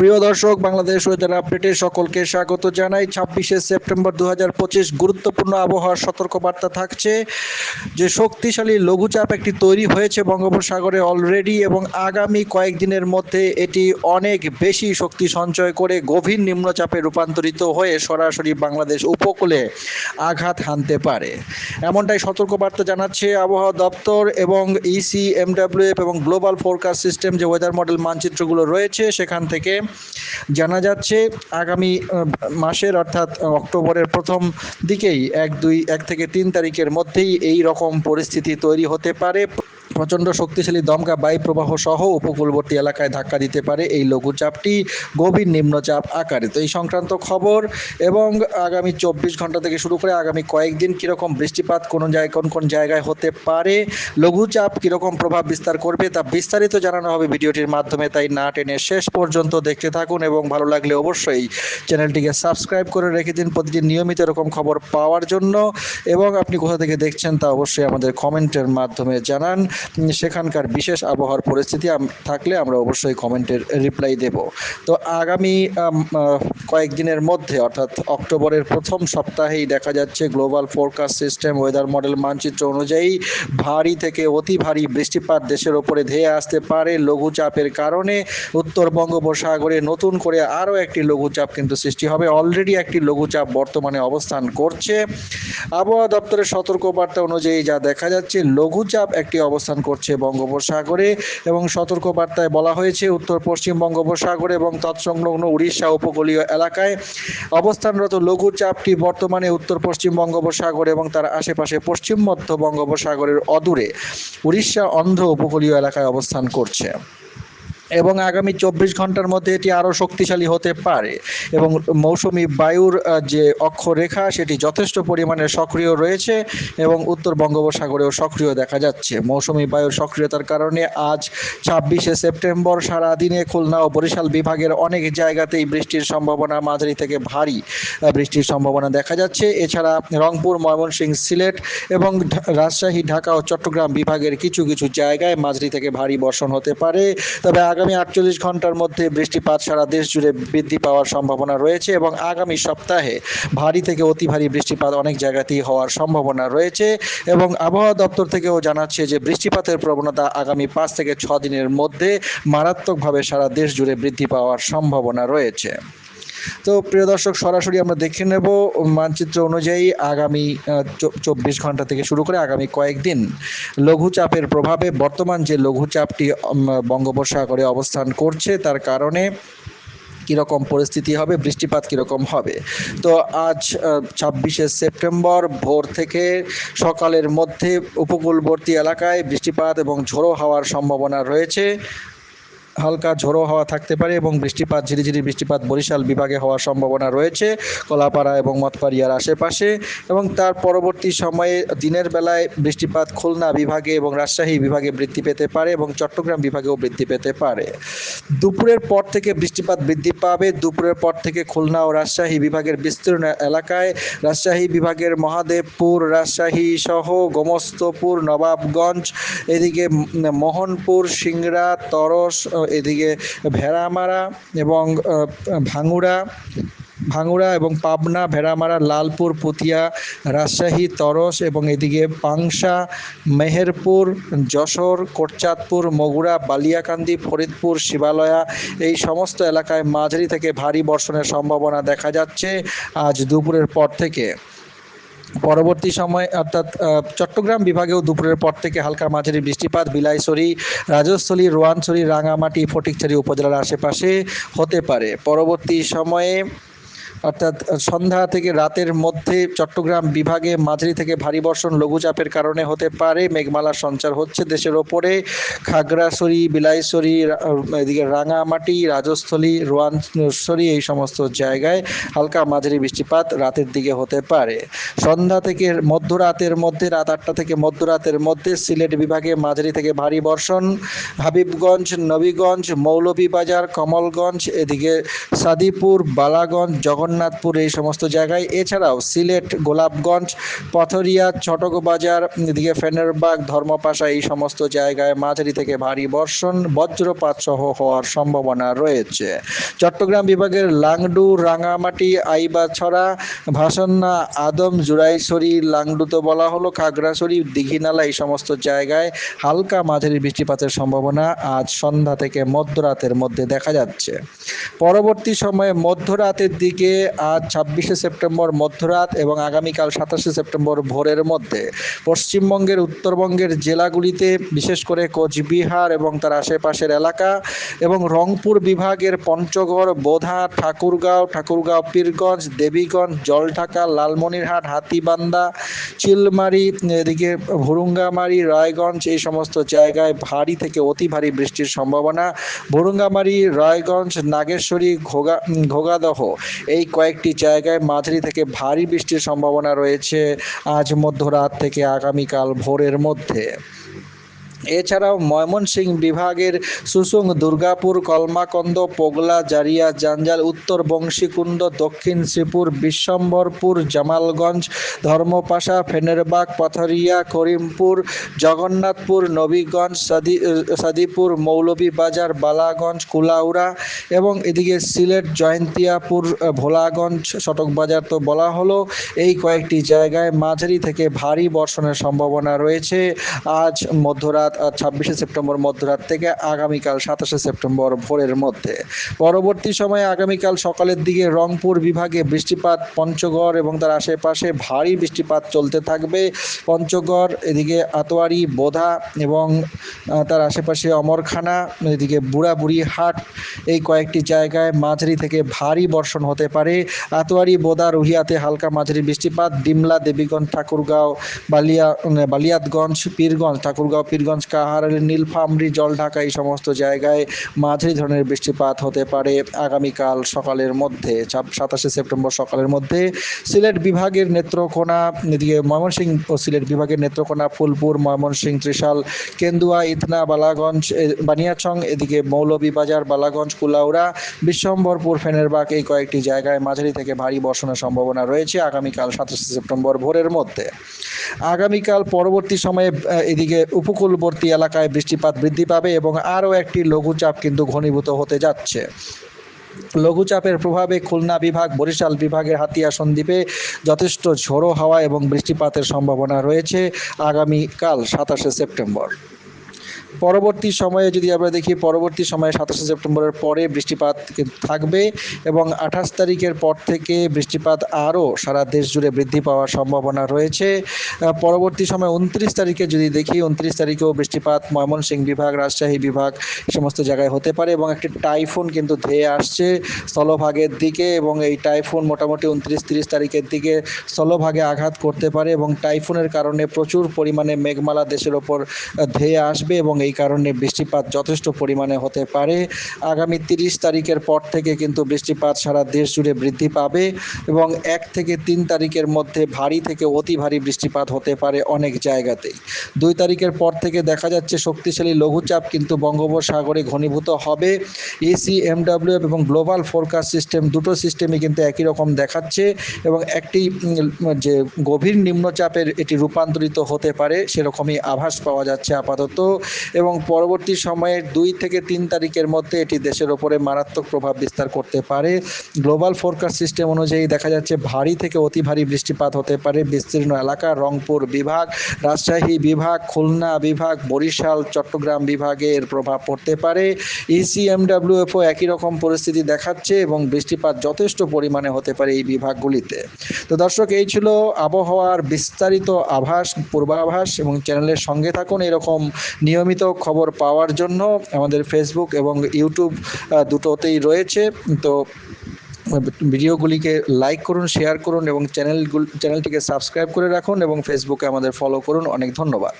প্রিয় দর্শক, বাংলাদেশ ওয়েদার আপডেটে সকলকে স্বাগত জানাই। ছাব্বিশে সেপ্টেম্বর দু হাজার পঁচিশ গুরুত্বপূর্ণ আবহাওয়ার সতর্কবার্তা থাকছে। যে শক্তিশালী লঘুচাপ একটি তৈরি হয়েছে বঙ্গোপসাগরে অলরেডি এবং আগামী কয়েকদিনের মধ্যে এটি অনেক বেশি শক্তি সঞ্চয় করে গভীর নিম্নচাপে রূপান্তরিত হয়ে সরাসরি বাংলাদেশ উপকূলে আঘাত হানতে পারে। এমনটাই সতর্কবার্তা জানাচ্ছে আবহাওয়া দপ্তর এবং E ইসি এমডাব্লিউএফ এবং গ্লোবাল ফোরকাস্ট সিস্টেম যে ওয়েদার মডেল মানচিত্রগুলো রয়েছে, সেখান থেকে জানা যাচ্ছে আগামী মাসের অর্থাৎ অক্টোবরের প্রথম দিকেই এক, দুই, এক থেকে তিন তারিখের মধ্যেই এই রকম পরিস্থিতি তৈরি হতে পারে। প্রচণ্ড শক্তিশালী দমকা বায়ু প্রবাহ সহ উপকূলবর্তী এলাকায় ধাক্কা দিতে পারে এই লঘুচাপটি, গভীর নিম্নচাপ আকারে। তো এই সংক্রান্ত খবর এবং আগামী চব্বিশ ঘণ্টা থেকে শুরু করে আগামী কয়েকদিন কীরকম বৃষ্টিপাত, কোন জায়গায়, কোন কোন জায়গায় হতে পারে, লঘুচাপ কীরকম প্রভাব বিস্তার করবে তা বিস্তারিত জানানো হবে ভিডিওটির মাধ্যমে। তাই না টেনে শেষ পর্যন্ত দেখতে থাকুন এবং ভালো লাগলে অবশ্যই চ্যানেলটিকে সাবস্ক্রাইব করে রেখে দিন প্রতিদিন নিয়মিত এরকম খবর পাওয়ার জন্য। এবং আপনি কোথা থেকে দেখছেন তা অবশ্যই আমাদের কমেন্টের মাধ্যমে জানান। সেখানকার বিশেষ আবহাওয়ার পরিস্থিতি থাকলে আমরা অবশ্যই কমেন্টের রিপ্লাই দেব। তো আগামী কয়েকদিনের মধ্যে, অর্থাৎ অক্টোবরের প্রথম সপ্তাহেই দেখা যাচ্ছে global forecast system, weather model মানচিত্র অনুযায়ী ভারী থেকে অতি ভারী বৃষ্টিপাত দেশের ওপরে ধেয়ে আসতে পারে। লঘুচাপের কারণে উত্তর বঙ্গোপসাগরে নতুন করে আরও একটি লঘুচাপ কিন্তু সৃষ্টি হবে। অলরেডি একটি লঘুচাপ বর্তমানে অবস্থান করছে। আবহাওয়া দপ্তরের সতর্কবার্তা অনুযায়ী যা দেখা যাচ্ছে, লঘুচাপ একটি অবস্থান করছে বঙ্গোপসাগরে এবং সতর্কবার্তায় বলা হয়েছে, উত্তর, পশ্চিম বঙ্গোপসাগরে এবং তৎসংলগ্ন উড়িষ্যা উপকূলীয় এলাকায় অবস্থানরত লঘুচাপটি বর্তমানে উত্তর, পশ্চিম বঙ্গোপসাগর এবং তার আশেপাশে পশ্চিম মধ্য বঙ্গোপসাগরের অদূরে উড়িষ্যা অন্ধ্র উপকূলীয় এলাকায় অবস্থান করছে। এবং আগামী চব্বিশ ঘণ্টার মধ্যে এটি আরও শক্তিশালী হতে পারে। এবং মৌসুমি বায়ুর যে অক্ষরেখা, সেটি যথেষ্ট পরিমাণে সক্রিয় রয়েছে এবং উত্তর বঙ্গোপসাগরেও সক্রিয় দেখা যাচ্ছে। মৌসুমি বায়ুর সক্রিয়তার কারণে আজ ছাব্বিশে সেপ্টেম্বর সারা দিনে খুলনা ও বরিশাল বিভাগের অনেক জায়গাতেই বৃষ্টির সম্ভাবনা মাঝারি থেকে ভারী বৃষ্টির সম্ভাবনা দেখা যাচ্ছে। এছাড়া রংপুর, ময়মনসিংহ, সিলেট এবং রাজশাহী, ঢাকা ও চট্টগ্রাম বিভাগের কিছু কিছু জায়গায় মাঝারি থেকে ভারী বর্ষণ হতে পারে। তবে আগামী আটচল্লিশ ঘণ্টার মধ্যে বৃষ্টিপাত সারা দেশ জুড়ে বৃদ্ধি পাওয়ার সম্ভাবনা রয়েছে এবং আগামী সপ্তাহে ভারী থেকে অতি ভারী বৃষ্টিপাত অনেক জায়গাতেই হওয়ার সম্ভাবনা রয়েছে এবং আবহাওয়া দপ্তর থেকেও জানাচ্ছে যে বৃষ্টিপাতের প্রবণতা আগামী পাঁচ থেকে ছ দিনের মধ্যে মারাত্মকভাবে সারা দেশ জুড়ে বৃদ্ধি পাওয়ার সম্ভাবনা রয়েছে। তো প্রিয় দর্শক, সরাসরি আমরা দেখে নেব মানচিত্র অনুযায়ী আগামী চব্বিশ ঘণ্টা থেকে শুরু করে আগামী কয়েকদিন লঘুচাপের প্রভাবে বর্তমান যে লঘুচাপটি বঙ্গোপসাগরে অবস্থান করছে, তার কারণে কীরকম পরিস্থিতি হবে, বৃষ্টিপাত কীরকম হবে। তো আজ ছাব্বিশে সেপ্টেম্বর ভোর থেকে সকালের মধ্যে উপকূলবর্তী এলাকায় বৃষ্টিপাত এবং ঝোড়ো হওয়ার সম্ভাবনা রয়েছে। হালকা ঝোড়ো হওয়া থাকতে পারে এবং বৃষ্টিপাত, ঝিরিঝিরি বৃষ্টিপাত বরিশাল বিভাগে হওয়ার সম্ভাবনা রয়েছে, কলাপাড়া এবং মতপাড়িয়ার আশেপাশে এবং তার পরবর্তী সময়ে দিনের বেলায় বৃষ্টিপাত খুলনা বিভাগে এবং রাজশাহী বিভাগে বৃদ্ধি পেতে পারে এবং চট্টগ্রাম বিভাগেও বৃদ্ধি পেতে পারে। দুপুরের পর থেকে বৃষ্টিপাত বৃদ্ধি পাবে। দুপুরের পর থেকে খুলনা ও রাজশাহী বিভাগের বিস্তীর্ণ এলাকায় রাজশাহী বিভাগের মহাদেবপুর, রাজশাহী সহ গোমস্তপুর, নবাবগঞ্জ, এদিকে মোহনপুর, সিংড়া, তরস এদিকে ভেড়ামারা এবং ভাঙুড়া ভাঙুড়া এবং পাবনা, ভেড়ামারা, লালপুর, পুতিয়া, রাজশাহী, তরস এবং এদিকে পাংশা, মেহেরপুর, যশোর, কোটচাঁদপুর, মগুরা, বালিয়াকান্দি, ফরিদপুর, শিবালয়া এই সমস্ত এলাকায় মাঝারি থেকে ভারী বর্ষণের সম্ভাবনা দেখা যাচ্ছে আজ দুপুরের পর থেকে। পরবর্তী সময় অর্থাৎ চট্টগ্রাম বিভাগেও দুপুরের পর থেকে হালকা মাঝারি বৃষ্টিপাত, বিলাইছড়ি, রাজস্থলী, রোয়ানছড়ি, রাঙামাটি, ফটিকছড়ি উপজেলার আশেপাশে হতে পারে। পরবর্তী সময়ে অর্থাৎ সন্ধ্যা থেকে রাতের মধ্যে চট্টগ্রাম বিভাগে মাঝারি থেকে ভারী বর্ষণ লঘুচাপের কারণে হতে পারে। মেঘমালার সঞ্চার হচ্ছে দেশের ওপরে। খাগড়াছড়ি, বিলাইছড়ি এদিকে রাঙামাটি, রাজস্থলী রোয়ানছড়ি এই সমস্ত জায়গায় হালকা মাঝারি বৃষ্টিপাত রাতের দিকে হতে পারে। সন্ধ্যা থেকে মধ্যরাতের মধ্যে, রাত আটটা থেকে মধ্যরাতের মধ্যে সিলেট বিভাগে মাঝারি থেকে ভারী বর্ষণ। হাবিবগঞ্জ, নবীগঞ্জ, মৌলভীবাজার, কমলগঞ্জ, এদিকে সাদিপুর, বালাগঞ্জ, জগন্নাথ জগন্নাথপুর এই সমস্ত জায়গায়। এছাড়াও সিলেট, গোলাপগঞ্জ, পথরিয়া চটকবাজার এদিকে ফেনেরবাগ, ধর্মপাশা এই সমস্ত জায়গায় মাঝারি থেকে ভারী বর্ষণ বজ্রপাত সহ হওয়ার সম্ভাবনা রয়েছে। চট্টগ্রাম বিভাগের লাংডু, রাঙামাটি, আইবাছড়া, ভাসান্না, আদম, জুরাইছড়ি, লাংডু তো বলা হলো, খাগড়াছড়ি, দিঘিনালা এই সমস্ত জায়গায় হালকা মাঝারি বৃষ্টিপাতের সম্ভাবনা আজ সন্ধ্যা থেকে মধ্যরাতের মধ্যে দেখা যাচ্ছে। পরবর্তী সময়ে মধ্যরাতের দিকে আজ ছাব্বিশে সেপ্টেম্বর মধ্যরাত এবং আগামীকাল সাতাশে সেপ্টেম্বর ভোরের মধ্যে পশ্চিমবঙ্গের উত্তরবঙ্গের জেলাগুলিতে, বিশেষ করে কোচবিহার এবং তার আশেপাশের এলাকা এবং রংপুর বিভাগের পঞ্চগড়, বোধা, ঠাকুরগাঁও ঠাকুরগাঁও, পীরগঞ্জ, দেবীগঞ্জ, জলঢাকা, লালমনিরহাট হাতিবান্দা চিলমারি, এদিকে ভুরুঙ্গামারি, রায়গঞ্জ, এই সমস্ত জায়গায় ভারী থেকে অতি ভারী বৃষ্টির সম্ভাবনা। ভুরুঙ্গামারি, রায়গঞ্জ, নাগেশ্বরী, ঘোগা, ঘোগাদহ এই কয়েকটি জায়গায় মাঝারি থেকে ভারী বৃষ্টির সম্ভাবনা রয়েছে আজ মধ্যরাত থেকে আগামীকাল ভোরের মধ্যে। এছাড়াও ময়মনসিংহ বিভাগের সুসুং, দুর্গাপুর, কলমাকন্দ, পোগলা, জারিয়া, জাঞ্জাল, উত্তর বংশীকুণ্ড, দক্ষিণ শ্রীপুর, বিশ্বম্বরপুর, জামালগঞ্জ, ধর্মপাশা, ফেনেরবাগ, পাথরিয়া, করিমপুর, জগন্নাথপুর, নবীগঞ্জ, সাদি, সাদিপুর, মৌলভীবাজার, বালাগঞ্জ, কুলাউড়া এবং এদিকে সিলেট, জয়ন্তিয়াপুর, ভোলাগঞ্জ, সটকবাজার তো বলা হলো। এই কয়েকটি জায়গায় মাঝারি থেকে ভারী বর্ষণের সম্ভাবনা রয়েছে। আজ মধ্যরাত ছাব্বিশে সেপ্টেম্বর মধ্যরাত থেকে আগামীকাল সাতাশে সেপ্টেম্বর ভোরের মধ্যে। পরবর্তী সময়ে আগামীকাল সকালের দিকে রংপুর বিভাগে বৃষ্টিপাত, পঞ্চগড় এবং তার আশেপাশে ভারী বৃষ্টিপাত চলতে থাকবে। পঞ্চগড়, এদিকে আতোয়ারি, বোধা এবং তার আশেপাশে অমরখানা, এদিকে বুড়াবুড়ি হাট, এই কয়েকটি জায়গায় মাঝারি থেকে ভারী বর্ষণ হতে পারে। আতোয়ারি বোদা রুহিয়াতে হালকা মাঝারি বৃষ্টিপাত, ডিমলা, দেবীগঞ্জ, ঠাকুরগাঁও, বালিয়া বালিয়াতগঞ্জ, পীরগঞ্জ, ঠাকুরগাঁও, পীরগঞ্জ কাহারালি নীলফামরি জলঢাকা এই সমস্ত জায়গায় মাঝারি ধরনের বৃষ্টিপাত হতে পারে আগামীকাল সকালের মধ্যে সাতাশে সেপ্টেম্বর সকালের মধ্যে। সিলেট বিভাগের নেত্রকোনা, এদিকে ময়মনসিংহ ও সিলেট বিভাগের নেত্রকোনা, ফুলপুর, ময়মনসিংহ, ত্রিশাল, কেন্দুয়া ইথনা বালাগঞ্জ বানিয়াছং এদিকে মৌলভীবাজার, বালাগঞ্জ, কুলাউড়া, বিশ্বম্বরপুর, ফেনেরবাগ এই কয়েকটি জায়গায় মাঝারি থেকে ভারী বর্ষণের সম্ভাবনা রয়েছে আগামীকাল সাতাশে সেপ্টেম্বর ভোরের মধ্যে। আগামীকাল পরবর্তী সময়ে এদিকে এদিকে উপকূলবর্তী এলাকায় বৃষ্টিপাত বৃদ্ধি পাবে এবং আরও একটি লঘুচাপ কিন্তু ঘনীভূত হতে যাচ্ছে। লঘুচাপের প্রভাবে খুলনা বিভাগ, বরিশাল বিভাগের হাতিয়া সন্দ্বীপে যথেষ্ট ঝোড়ো হাওয়া এবং বৃষ্টিপাতের সম্ভাবনা রয়েছে আগামীকাল সাতাশে সেপ্টেম্বর। পরবর্তী সময়ে যদি আমরা দেখি, পরবর্তী সময়ে সাতাশে সেপ্টেম্বরের পরে বৃষ্টিপাত থাকবে এবং আঠাশ তারিখের পর থেকে বৃষ্টিপাত আরও সারা দেশ জুড়ে বৃদ্ধি পাওয়ার সম্ভাবনা রয়েছে। পরবর্তী সময় উনত্রিশ তারিখে যদি দেখি, উনত্রিশ তারিখেও বৃষ্টিপাত ময়মনসিংহ বিভাগ, রাজশাহী বিভাগ সমস্ত জায়গায় হতে পারে এবং একটি টাইফুন কিন্তু ধেয়ে আসছে স্থলভাগের দিকে এবং এই টাইফুন মোটামুটি উনত্রিশ তিরিশ তারিখের দিকে স্থলভাগে আঘাত করতে পারে এবং টাইফুনের কারণে প্রচুর পরিমাণে মেঘমালা দেশের ওপর ধেয়ে আসবে এবং এই কারণে বৃষ্টিপাত যথেষ্ট পরিমাণে হতে পারে। আগামী তিরিশ তারিখের পর থেকে কিন্তু বৃষ্টিপাত সারা দেশ জুড়ে বৃদ্ধি পাবে এবং এক থেকে তিন তারিখের মধ্যে ভারী থেকে অতি ভারী বৃষ্টিপাত হতে পারে অনেক জায়গাতেই। দুই তারিখের পর থেকে দেখা যাচ্ছে শক্তিশালী লঘুচাপ কিন্তু বঙ্গোপসাগরে ঘনীভূত হবে। এসি এমডাব্লিউ এবং গ্লোবাল ফোরকাস্ট সিস্টেম দুটো সিস্টেমই কিন্তু একই রকম দেখাচ্ছে এবং একটি যে গভীর নিম্নচাপের এটি রূপান্তরিত হতে পারে সেরকমই আভাস পাওয়া যাচ্ছে আপাতত। এবং পরবর্তী সময়ে দুই থেকে তিন তারিখের মধ্যে এটি দেশের ওপরে মারাত্মক প্রভাব বিস্তার করতে পারে। গ্লোবাল ফোরকাস্ট সিস্টেম অনুযায়ী দেখা যাচ্ছে ভারী থেকে অতি ভারী বৃষ্টিপাত হতে পারে। বিস্তীর্ণ এলাকা রংপুর বিভাগ, রাজশাহী বিভাগ, খুলনা বিভাগ, বরিশাল, চট্টগ্রাম বিভাগে এর প্রভাব পড়তে পারে। E ইসিএমডাব্লিউএফও একই রকম পরিস্থিতি দেখাচ্ছে এবং বৃষ্টিপাত যথেষ্ট পরিমাণে হতে পারে এই বিভাগগুলিতে। তো দর্শক, এই ছিল আবহাওয়ার বিস্তারিত আভাস, পূর্বাভাস এবং চ্যানেলের সঙ্গে থাকুন। এরকম নিয়মিত খবর পাওয়ার জন্য আমাদের ফেসবুক এবং ইউটিউব দুটোতেই রয়েছে। তো, ভিডিওগুলিকে লাইক করুন শেয়ার করুন এবং চ্যানেলগুলো চ্যানেলটিকে সাবস্ক্রাইব করে রাখুন এবং ফেসবুকে আমাদের ফলো করুন। অনেক ধন্যবাদ।